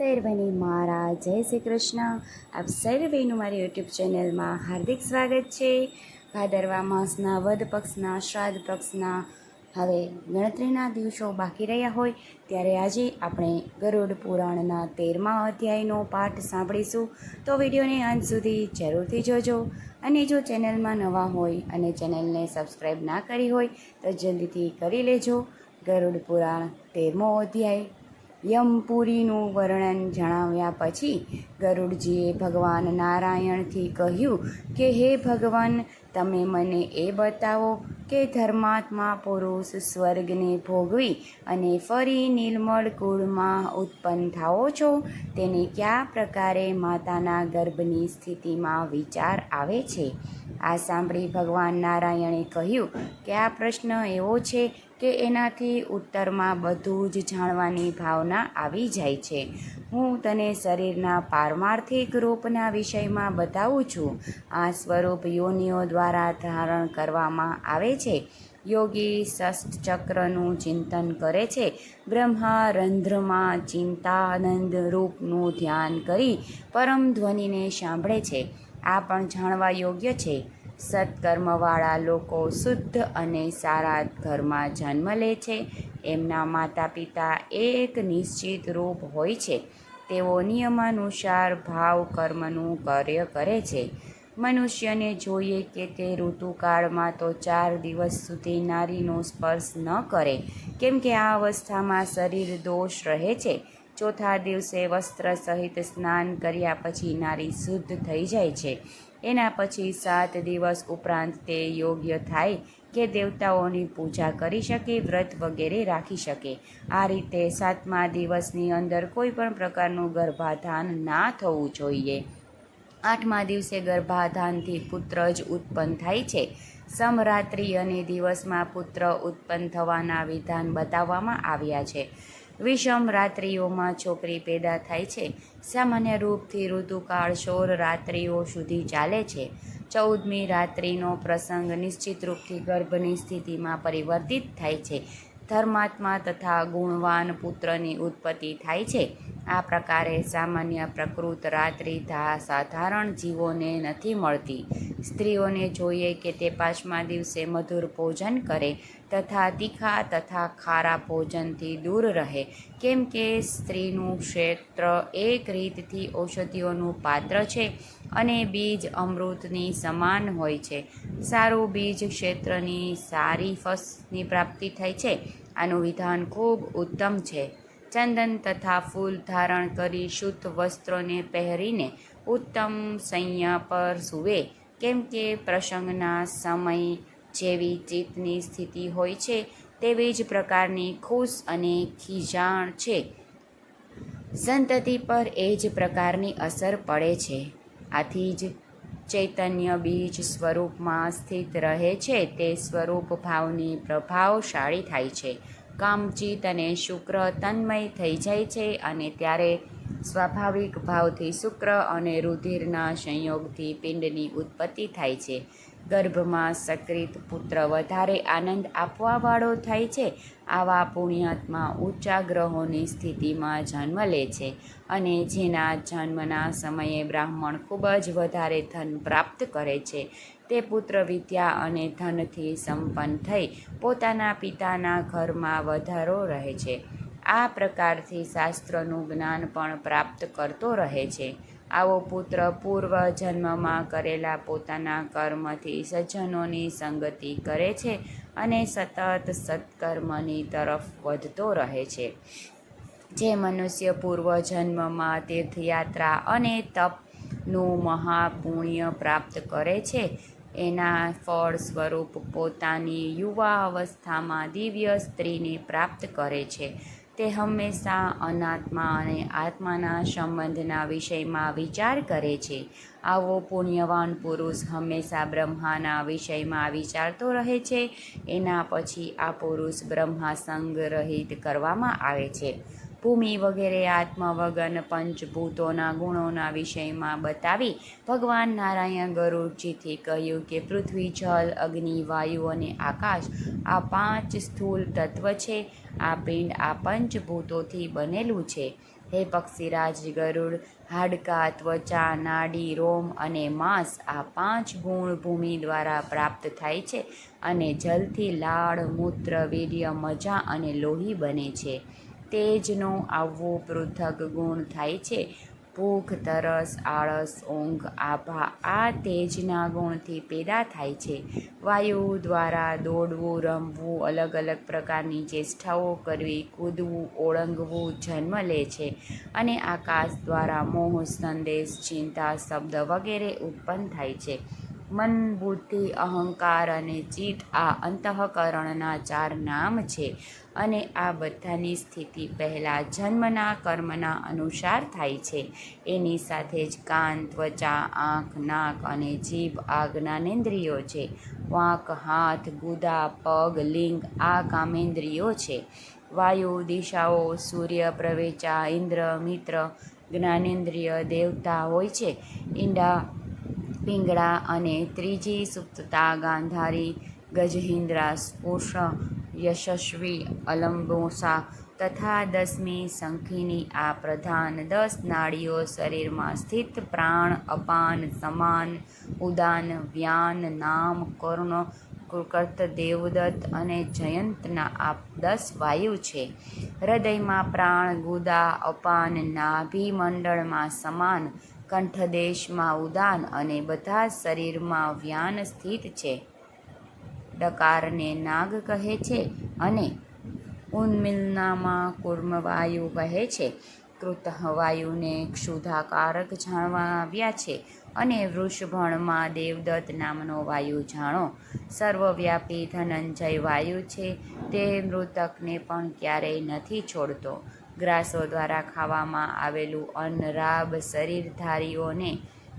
સર્વને મારા જય શ્રી કૃષ્ણ. આપ સર્વેનું મારી યુટ્યુબ ચેનલમાં હાર્દિક સ્વાગત છે. ભાદરવા માસના વધ પક્ષના, શ્રાદ્ધ પક્ષના હવે ગણતરીના દિવસો બાકી રહ્યા હોય, ત્યારે આજે આપણે ગરુડ પુરાણના તેરમા અધ્યાયનો પાઠ સાંભળીશું. તો વિડીયોને અંત સુધી જરૂરથી જોજો અને જો ચેનલમાં નવા હોય અને ચેનલને સબસ્ક્રાઈબ ના કરી હોય, તો જલ્દીથી કરી લેજો ગરુડ પુરાણ તેરમો અધ્યાય. યમપુરીનું વર્ણન જણાવ્યા પછી ગરુડજીએ ભગવાન નારાયણથી કહ્યું કે, હે ભગવાન, તમે મને એ બતાવો કે ધર્માત્મા પુરુષ સ્વર્ગને ભોગવી અને ફરી નિર્મળ કુળમાં ઉત્પન્ન થાઓ છો, તેને કયા પ્રકારે માતાના ગર્ભની સ્થિતિમાં વિચાર આવે છે? આ સાંભળી ભગવાન નારાયણે કહ્યું કે, આ પ્રશ્ન એવો છે કે એનાથી ઉત્તરમાં બધું જ જાણવાની ભાવના આવી જાય છે. હું તને શરીરના પારમાર્થિક રૂપના વિષયમાં બતાવું છું. આ સ્વરૂપ યોનિઓ દ્વારા ધારણ કરવામાં આવે છે. યોગી ષષ્ઠ ચક્રનું ચિંતન કરે છે. બ્રહ્મા રંધ્રમાં ચિંતાનંદ રૂપનું ધ્યાન કરી પરમ ધ્વનિને સાંભળે છે. આ પણ જાણવા યોગ્ય છે. સત્કર્મવાળા લોકો શુદ્ધ અને સારા ઘરમાં જન્મ લે છે. એમના માતા પિતા એક નિશ્ચિત રૂપ હોય છે. તેઓ નિયમાનુસાર ભાવ કર્મનું કાર્ય કરે છે. મનુષ્યને જોઈએ કે તે ઋતુકાળમાં તો ચાર દિવસ સુધી નારીનો સ્પર્શ ન કરે, કેમ કે આ અવસ્થામાં શરીર દોષ રહે છે. ચોથા દિવસે વસ્ત્ર સહિત સ્નાન કર્યા પછી નારી શુદ્ધ થઈ જાય છે. એના પછી સાત દિવસ ઉપરાંત તે યોગ્ય થાય કે દેવતાઓની પૂજા કરી શકે, વ્રત વગેરે રાખી શકે. આ રીતે સાતમા દિવસની અંદર કોઈ પણ પ્રકારનું ગર્ભાધાન ના થવું જોઈએ. આઠમા દિવસે ગર્ભાધાનથી પુત્ર જ ઉત્પન્ન થાય છે. સમરાત્રિ અને દિવસમાં પુત્ર ઉત્પન્ન થવાના વિધાન બતાવવામાં આવ્યા છે. વિષમ રાત્રિઓમાં છોકરી પેદા થાય છે. સામાન્ય રૂપથી ઋતુકાળ સોળ રાત્રિઓ સુધી ચાલે છે. ચૌદમી રાત્રિનો પ્રસંગ નિશ્ચિત રૂપથી ગર્ભની સ્થિતિમાં પરિવર્તિત થાય છે. ધર્માત્મા તથા ગુણવાન પુત્રની ઉત્પત્તિ થાય છે. આ પ્રકારે સામાન્ય પ્રકૃત, રાત્રિ, ધા, સાધારણ જીવોને નથી મળતી. સ્ત્રીઓને જોઈએ કે તે પાંચમા દિવસે મધુર ભોજન કરે તથા તીખા તથા ખારા ભોજનથી દૂર રહે. કેમ કે સ્ત્રીનું ક્ષેત્ર એક રીતથી ઔષધિઓનું પાત્ર છે અને બીજ અમૃતની સમાન હોય છે. સારું બીજ ક્ષેત્રની સારી ફસની પ્રાપ્તિ થાય છે. આનું વિધાન ખૂબ ઉત્તમ છે. ચંદન તથા ફૂલ ધારણ કરી શુદ્ધ વસ્ત્રોને પહેરીને ઉત્તમ સંયા પર સૂવે. કેમ કે પ્રસંગના સમય જેવી ચિત્તની સ્થિતિ હોય છે, તેવી જ પ્રકારની ખુશ અને ખીજાણ છે. સંતતિ પર એ જ પ્રકારની અસર પડે છે. આથી જ ચૈતન્ય બીજ સ્વરૂપમાં સ્થિત રહે છે, તે સ્વરૂપ ભાવની પ્રભાવશાળી થાય છે. કામચિત અને શુક્ર તન્મય થઈ જાય છે અને ત્યારે સ્વાભાવિક ભાવથી શુક્ર અને રુધિરના સંયોગથી પિંડની ઉત્પત્તિ થાય છે. ગર્ભમાં સક્રિત પુત્ર વધારે આનંદ આપવાવાળો થાય છે. આવા પુણ્યાત્મા ઊંચા ગ્રહોની સ્થિતિમાં જન્મ લે છે અને જેના જન્મના સમયે બ્રાહ્મણ ખૂબ જ વધારે ધન પ્રાપ્ત કરે છે. તે પુત્ર વિદ્યા અને ધનથી સંપન્ન થઈ પોતાના પિતાના ઘરમાં વધારો રહે છે. આ પ્રકારથી શાસ્ત્રનું જ્ઞાન પણ પ્રાપ્ત કરતો રહે છે. આવો પુત્ર પૂર્વ જન્મમાં કરેલા પોતાના કર્મથી સજ્જનોની સંગતિ કરે છે અને સતત સત્કર્મની તરફ વધતો રહે છે. જે મનુષ્ય પૂર્વ જન્મમાં તીર્થયાત્રા અને તપનું મહાપુણ્ય પ્રાપ્ત કરે છે એના ફળ સ્વરૂપ પોતાની યુવા અવસ્થામાં દિવ્ય સ્ત્રીને પ્રાપ્ત કરે છે. તે હંમેશા અનાત્મા અને આત્માના સંબંધના વિષયમાં વિચાર કરે છે. આવો પુણ્યવાન પુરુષ હંમેશા બ્રહ્માના વિષયમાં વિચારતો રહે છે. એના પછી આ પુરુષ બ્રહ્મા સંગ્રહિત કરવામાં આવે છે. ભૂમિ વગેરે આત્મવગન પંચભૂતોના ગુણોના વિષયમાં બતાવી ભગવાન નારાયણ ગરુડજીથી કહ્યું કે પૃથ્વી, જલ, અગ્નિ, વાયુ અને આકાશ આ પાંચ સ્થૂલ તત્વ છે. આ પિંડ આ પંચભૂતોથી બનેલું છે. હે પક્ષીરાજ ગરુડ, હાડકા, ત્વચા, નાડી, રોમ અને માંસ આ પાંચ ગુણ ભૂમિ દ્વારા પ્રાપ્ત થાય છે અને જલથી લાળ, મૂત્ર, વીર્ય, મજા અને લોહી બને છે. તેજનો આવવું પૃથક ગુણ થાય છે. ભૂખ, તરસ, આળસ, ઊંઘ, આભા, આ તેજના ગુણથી પેદા થાય છે. વાયુ દ્વારા દોડવું, રમવું, અલગ અલગ પ્રકારની ચેષ્ટાઓ કરવી, કૂદવું, ઓળંગવું જન્મ લે છે અને આકાશ દ્વારા મોહ, સંદેશ, ચિંતા, શબ્દ વગેરે ઉત્પન્ન થાય છે. મન બુદ્ધિ અહંકાર અને ચિત્ત આ અંતઃકરણના ચાર નામ છે અને આ બધાની સ્થિતિ પહેલાં જન્મના, કર્મના અનુસાર થાય છે. એની સાથે જ કાન, ત્વચા, આંખ, નાક અને જીભ આ જ્ઞાનેન્દ્રિયો છે. વાંક, હાથ, ગુદા, પગ, લિંગ આ કામેન્દ્રિયો છે. વાયુ, દિશાઓ, સૂર્ય, પ્રવેચા, ઇન્દ્ર, મિત્ર, જ્ઞાનેન્દ્રિય, દેવતા હોય છે. ઈંડા પિંગળા અને ત્રીજી સુપ્તતા ગાંધારી ગજહિન્દ્રા સ્પુષ, યશસ્વી અલંબોસા તથા દસમી સંખીની આ પ્રધાન દસ નાડીઓ શરીરમાં સ્થિત પ્રાણ, અપાન, સમાન, ઉદાન, વ્યાન, નામ, કર્ણ કુકર્ત દેવદત્ત અને જયંતના આ દસ વાયુ છે. હૃદયમાં પ્રાણ, ગુદા, અપાન, નાભિમંડળમાં સમાન કંઠદેશમાં ઉદાન અને બધા શરીરમાં વ્યાન સ્થિત છે. ડકારને નાગ કહે છે અને ઉન્મિલનામાં કુર્મવાયુ કહે છે. કૃતવાયુને ક્ષુધાકારક જાણવા આવ્યા છે અને વૃષભણમાં દેવદત્ત નામનો વાયુ જાણો. સર્વવ્યાપી ધનંજય વાયુ છે. તે મૃતકને પણ ક્યારેય નથી છોડતો. ગ્રાસો દ્વારા ખાવામાં આવેલું અન્ન રાબ શરીરધારીઓને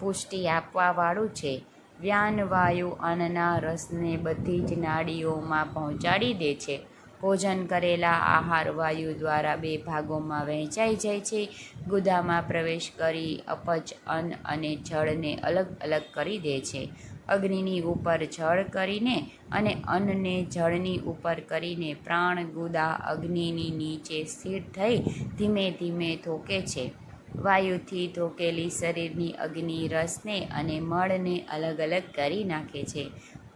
પુષ્ટિ આપવાવાળું છે. વ્યાનવાયુ અન્નના રસને બધી જ નાડીઓમાં પહોંચાડી દે છે. ભોજન કરેલા આહાર વાયુ દ્વારા બે ભાગોમાં વહેંચાઈ જાય છે. ગુદામાં પ્રવેશ કરી અપચ અન્ન અને જળને અલગ અલગ કરી દે છે. અગ્નિની ઉપર જળ કરીને અને અન્નને જળની ઉપર કરીને પ્રાણ ગુદા અગ્નિની નીચે સ્થિર થઈ ધીમે ધીમે થોકે છે. વાયુથી ધોકેલી શરીરની અગ્નિ રસને અને મળને અલગ અલગ કરી નાખે છે.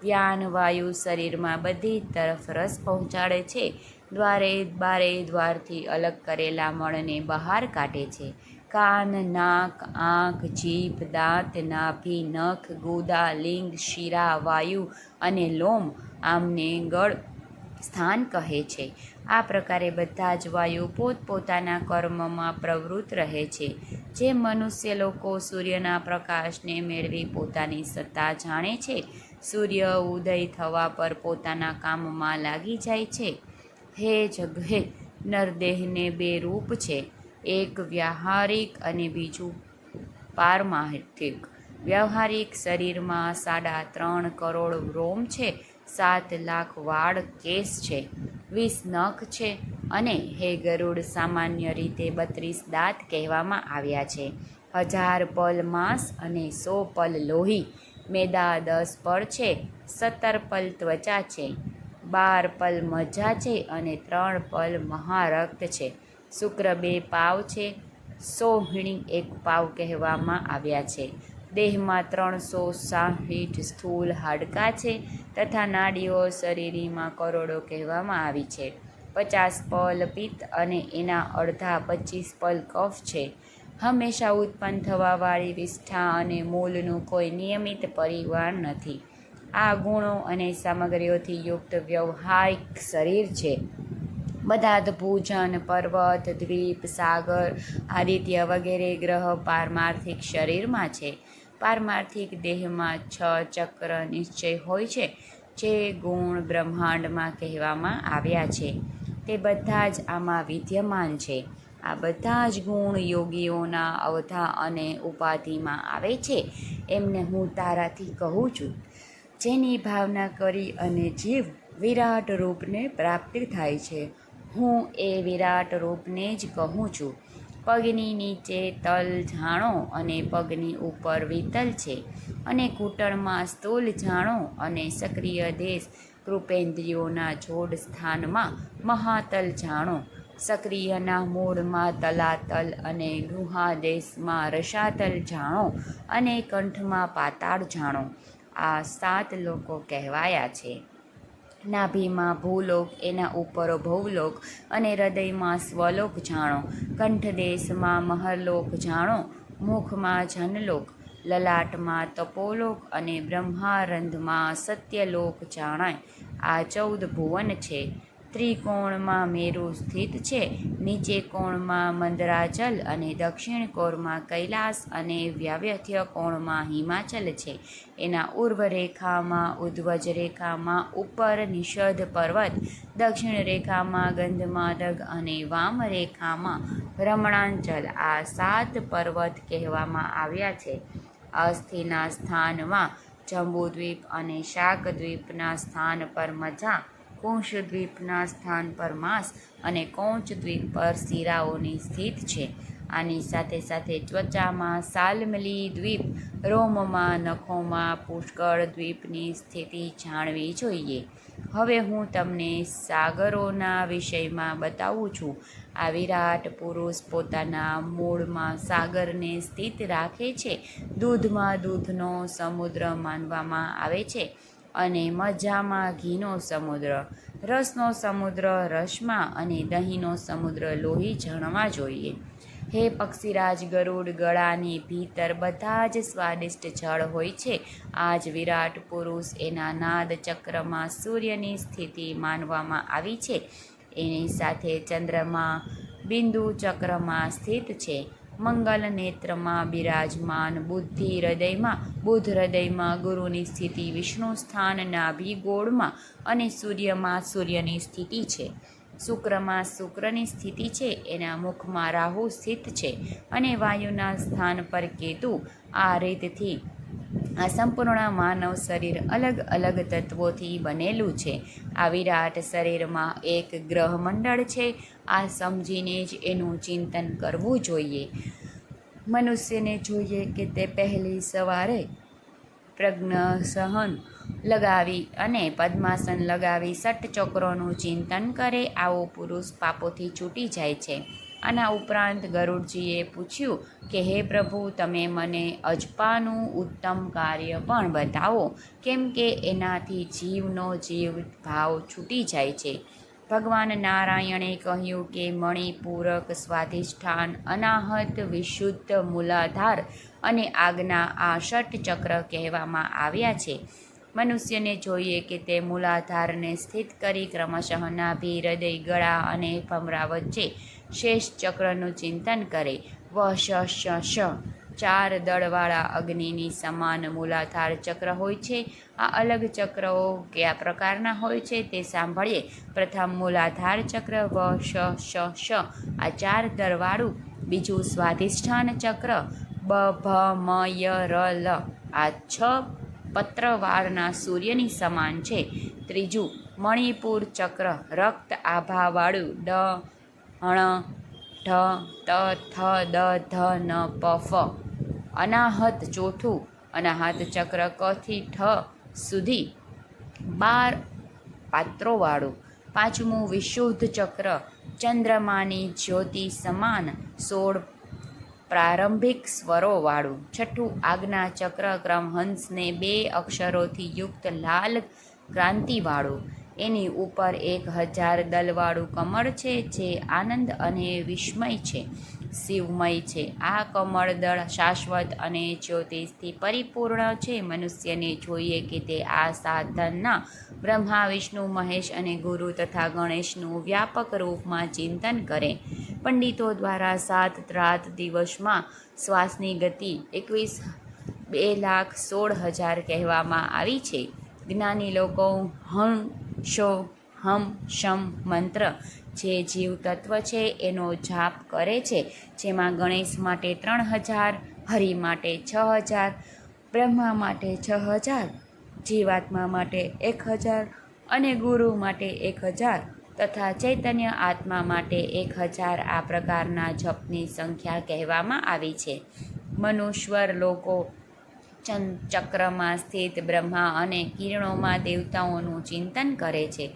ધ્યાન વાયુ શરીરમાં બધી તરફ રસ પહોંચાડે છે. દ્વારે બારે દ્વારથી અલગ કરેલા મળને બહાર કાઢે છે. કાન, નાક, આંખ, જીભ, દાંત, નાભી, નખ, ગુદા, લિંગ, શિરા, વાયુ અને લોમ આમને ગળ સ્થાન કહે છે. આ પ્રકારે બધા જ વાયુ પોતપોતાના કર્મમાં પ્રવૃત્ત રહે છે. જે મનુષ્ય લોકો સૂર્યના પ્રકાશને મેળવી પોતાની સત્તા જાણે છે, સૂર્ય ઉદય થવા પર પોતાના કામમાં લાગી જાય છે. હે જગ, હે નરદેહને બે રૂપ છે. એક વ્યવહારિક અને બીજું પારમાર્થિક. વ્યવહારિક શરીરમાં સાડા ત્રણ કરોડ રોમ છે, સાત લાખ વાળ કેસ છે, વીસ નખ છે અને હે ગરુડ સામાન્ય રીતે બત્રીસ દાંત કહેવામાં આવ્યા છે. હજાર પલ માંસ અને સો પલ લોહી, મેદા દસ પળ છે, સત્તર પલ ત્વચા છે, બાર પલ મજા છે અને ત્રણ પલ મહારક્ત છે. શુક્ર બે પાવ છે. સોહિણી એક પાવ કહેવામાં આવ્યા છે. દેહમાં ત્રણસો સાહીઠ સ્થૂલ હાડકાં છે તથા નાડીઓ શરીરીમાં કરોડો કહેવામાં આવી છે. પચાસ પલ પિત્ત અને એના અડધા પચીસ પલ કફ છે. હંમેશા ઉત્પન્ન થવાવાળી વિષ્ઠા અને મૂલનું કોઈ નિયમિત પરિવાર નથી. આ ગુણો અને સામગ્રીઓથી યુક્ત વ્યવહારિક શરીર છે. બધા જ ભોજન પર્વત, દ્વીપ, સાગર, આદિત્ય વગેરે ગ્રહ પારમાર્થિક શરીરમાં છે. પારમાર્થિક દેહમાં છ ચક્ર નિશ્ચય હોય છે, જે ગુણ બ્રહ્માંડમાં કહેવામાં આવ્યા છે. તે બધા જ આમાં વિદ્યમાન છે. આ બધા જ ગુણ યોગીઓના અવધા અને ઉપાધિમાં આવે છે, એમને હું તારાથી કહું છું. જેની ભાવના કરી અને જીવ વિરાટ રૂપને પ્રાપ્તિ થાય છે. હું એ વિરાટ રૂપને જ કહું છું. પગની નીચે તલ જાણો અને પગની ઉપર વિતલ છે અને ઘૂંટણમાં સ્થૂલ જાણો અને સક્રિય દેશ કૃપેન્દ્રિયોના જોડ સ્થાનમાં મહાતલ જાણો સક્રિયના મૂળમાં તલાતલ અને ગૃહાદેશમાં રસાતલ જાણો અને કંઠમાં પાતાળ જાણો આ સાત લોકો કહેવાયા છે. નાભીમાં ભૂલોક, એના ઉપર ભૌલોક અને હૃદયમાં સ્વલોક જાણો. કંઠદેશમાં મહરલોક જાણો, મુખમાં જનલોક, લલાટમાં તપોલોક અને બ્રહ્મારંધમાં સત્યલોક જાણાય. આ ચૌદ ભુવન છે. ત્રિકોણમાં મેરુ સ્થિત છે. નીચે કોણમાં મંદરાચલ અને દક્ષિણ કોણમાં કૈલાસ અને વ્યાવ્યથ્ય કોણમાં હિમાચલ છે. એના ઉર્વ રેખામાં ઉદ્વજ રેખામાં ઉપર નિષધ પર્વત, દક્ષિણ રેખામાં ગંધમાદગ અને વામ રેખામાં રમણાંચલ આ સાત પર્વત કહેવામાં આવ્યા છે. અસ્થિના સ્થાનમાં જંબુદ્વીપ અને શાકદ્વીપના સ્થાન પર મજા કુંશદ્વીપના સ્થાન પર માસ અને કૌંચદ્વીપ પર શિરાઓની સ્થિત છે. આની સાથે સાથે ત્વચામાં સાલમલી દ્વીપ, રોમમાં નખોમાં પુષ્કળ દ્વીપની સ્થિતિ જાણવી જોઈએ. હવે હું તમને સાગરોના વિષયમાં બતાવું છું. આ વિરાટ પુરુષ પોતાના મૂળમાં સાગરને સ્થિત રાખે છે. દૂધમાં દૂધનો સમુદ્ર માનવામાં આવે છે. અને મજામાં ઘીનો સમુદ્ર, રસનો સમુદ્ર, રસમાં અને દહીંનો સમુદ્ર લોહી જણવા જોઈએ. હે પક્ષીરાજ ગરુડ, ગળાની ભીતર બધા જ સ્વાદિષ્ટ જળ હોય છે. આ જ વિરાટ પુરુષ એના નાદ ચક્રમાં સૂર્યની સ્થિતિ માનવામાં આવી છે. એની સાથે ચંદ્રમા બિંદુ ચક્રમાં સ્થિત છે. મંગલ નેત્રમાં બિરાજમાન બુદ્ધિ હૃદયમાં બુધ હૃદયમાં ગુરુની સ્થિતિ વિષ્ણુ સ્થાન નાભી ગોળમાં અને સૂર્યમાં સૂર્યની સ્થિતિ છે. શુક્રમાં શુક્રની સ્થિતિ છે, એના મુખમાં રાહુ સ્થિત છે અને વાયુના સ્થાન પર કેતુ આ રીતથી આ સંપૂર્ણ માનવ શરીર અલગ અલગ તત્વોથી બનેલું છે. આ વિરાટ શરીરમાં એક ગ્રહ મંડળ છે. આ સમજીને જ એનું ચિંતન કરવું જોઈએ. મનુષ્યને જોઈએ કે તે પહેલી સવારે પ્રજ્ઞ સહન લગાવી અને પદ્માસન લગાવી ષટચક્રોનું ચિંતન કરે. આવો પુરુષ પાપોથી છૂટી જાય છે. આના ઉપરાંત ગરુડજીએ પૂછ્યું કે, હે પ્રભુ, તમે મને અજપાનું ઉત્તમ કાર્ય પણ બતાવો, કેમ કે એનાથી જીવનો જીવ ભાવ છૂટી જાય છે. ભગવાન નારાયણે કહ્યું કે, મણિપૂરક સ્વાધિષ્ઠાન અનાહત વિશુદ્ધ મૂલાધાર અને આજ્ઞા આ ષટચક્ર કહેવામાં આવ્યા છે. મનુષ્યને જોઈએ કે તે મૂલાધારને સ્થિત કરી ક્રમશઃ નાભી, હૃદય, ગળા અને ભમરા વચ્ચે શેષ ચક્રનું ચિંતન કરે. વ, શ શ શ. ચાર દળવાળા અગ્નિની સમાન મૂલાધાર ચક્ર હોય છે. આ અલગ ચક્રો કયા પ્રકારના હોય છે તે સાંભળીએ. પ્રથમ મૂલાધાર ચક્ર, વ, શ શ શ. આ ચાર દળવાળું. બીજું સ્વાધિષ્ઠાન ચક્ર, બ, ભ, મ, ય, ર, લ. આ છ પત્રવાળના સૂર્યની સમાન છે. ત્રીજું મણિપુર ચક્ર, રક્ત આભાવાળું, ડ હણ, ઢ, ત, થ, દ, ધ, ન, પ, ફ. અનાહત ચોથું, અનાહત ચક્ર કથી, ઠ સુધી. બાર પાત્રોવાળું. પાંચમું વિશુદ્ધ ચક્ર, ચંદ્રમાની જ્યોતિ સમાન. સોળ પ્રારંભિક સ્વરોવાળું. છઠ્ઠું આજ્ઞા ચક્ર ક્રમ હંસને બે અક્ષરોથી યુક્ત લાલ ક્રાંતિવાળું. એની ઉપર એક હજાર દલવાળું કમળ છે, જે આનંદ અને વિસ્મય છે. શિવમય છે. આ કમળ દળ શાશ્વત અને જ્યોતિષથી પરિપૂર્ણ છે. મનુષ્યને જોઈએ કે તે આ સાધનના બ્રહ્મા, વિષ્ણુ, મહેશ અને ગુરુ તથા ગણેશનું વ્યાપક રૂપમાં ચિંતન કરે. પંડિતો દ્વારા સાત રાત દિવસમાં શ્વાસની ગતિ એકવીસ બે લાખ સોળ હજાર કહેવામાં આવી છે. જ્ઞાની લોકો હં શો હમ શમ મંત્ર. જે જીવ તત્વ છે, એનો જાપ કરે છે, જેમાં ગણેશ માટે ત્રણ હજાર, હરિ માટે છ હજાર, બ્રહ્મા માટે છ હજાર, જીવાત્મા માટે એક હજાર અને ગુરુ માટે એક હજાર તથા ચૈતન્ય આત્મા માટે એક હજાર આ પ્રકારના જપની સંખ્યા કહેવામાં આવી છે. મનુષ્વર લોકો ચક્રમાં સ્થિત બ્રહ્મા અને કિરણોમાં દેવતાઓનું ચિંતન કરે છે.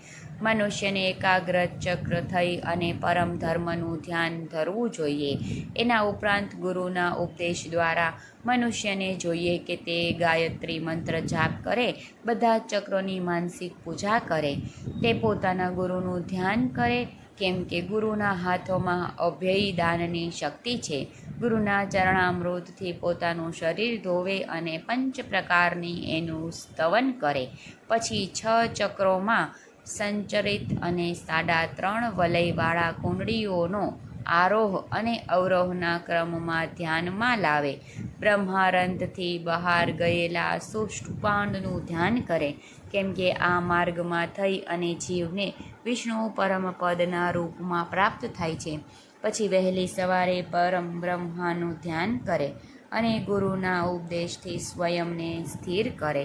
મનુષ્યને એકાગ્ર ચક્ર થઈ અને પરમ ધર્મનું ધ્યાન ધરવું જોઈએ. એના ઉપરાંત ગુરુના ઉપદેશ દ્વારા મનુષ્યને જોઈએ કે તે ગાયત્રી મંત્ર જાપ કરે, બધા ચક્રોની માનસિક પૂજા કરે. તે પોતાના ગુરુનું ધ્યાન કરે, કેમ કે ગુરુના હાથોમાં અભ્યય દાનની શક્તિ છે. ગુરુના ચરણામૃતથી પોતાનું શરીર ધોવે અને પંચ પ્રકારની એનું સ્તવન કરે. પછી છ ચક્રોમાં સંચરિત અને સાડા ત્રણ વલયવાળા કુંડળીઓનો આરોહ અને અવરોહના ક્રમમાં ધ્યાનમાં લાવે. બ્રહ્મારંધથી બહાર ગયેલા સુષ્ટુપાંડનું ધ્યાન કરે, કેમ કે આ માર્ગમાં થઈ અને જીવને વિષ્ણુ પરમ પદના રૂપમાં પ્રાપ્ત થાય છે. પછી વહેલી સવારે પરમ બ્રહ્માનું ધ્યાન કરે અને ગુરુના ઉપદેશથી સ્વયંને સ્થિર કરે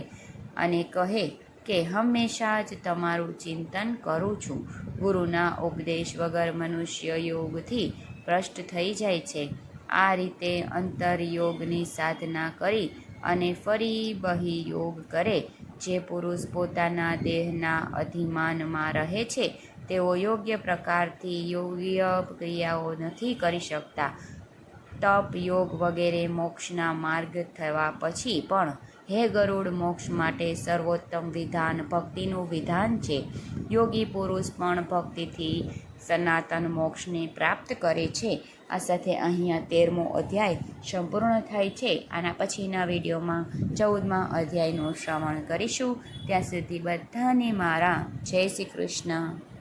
અને કહે કે હંમેશા જ તમારું ચિંતન કરું છું. ગુરુના ઉપદેશ વગર મનુષ્ય યોગથી ભ્રષ્ટ થઈ જાય છે. આ રીતે અંતરયોગની સાધના કરી અને ફરી બહી યોગ કરે. જે પુરુષ પોતાના દેહના અધિમાનમાં રહે છે, તેઓ યોગ્ય પ્રકારથી યોગ્ય ક્રિયાઓ નથી કરી શકતા. તપ યોગ વગેરે મોક્ષના માર્ગ થવા પછી પણ હે ગરુડ મોક્ષ માટે સર્વોત્તમ વિધાન ભક્તિનું વિધાન છે. યોગી પુરુષ પણ ભક્તિથી સનાતન મોક્ષને પ્રાપ્ત કરે છે. આ સાથે અહીંયા તેરમો અધ્યાય સંપૂર્ણ થાય છે. આના પછીના વિડીયોમાં ચૌદમા અધ્યાયનું શ્રવણ કરીશું. ત્યાં સુધી બધાને મારા જય શ્રી કૃષ્ણ.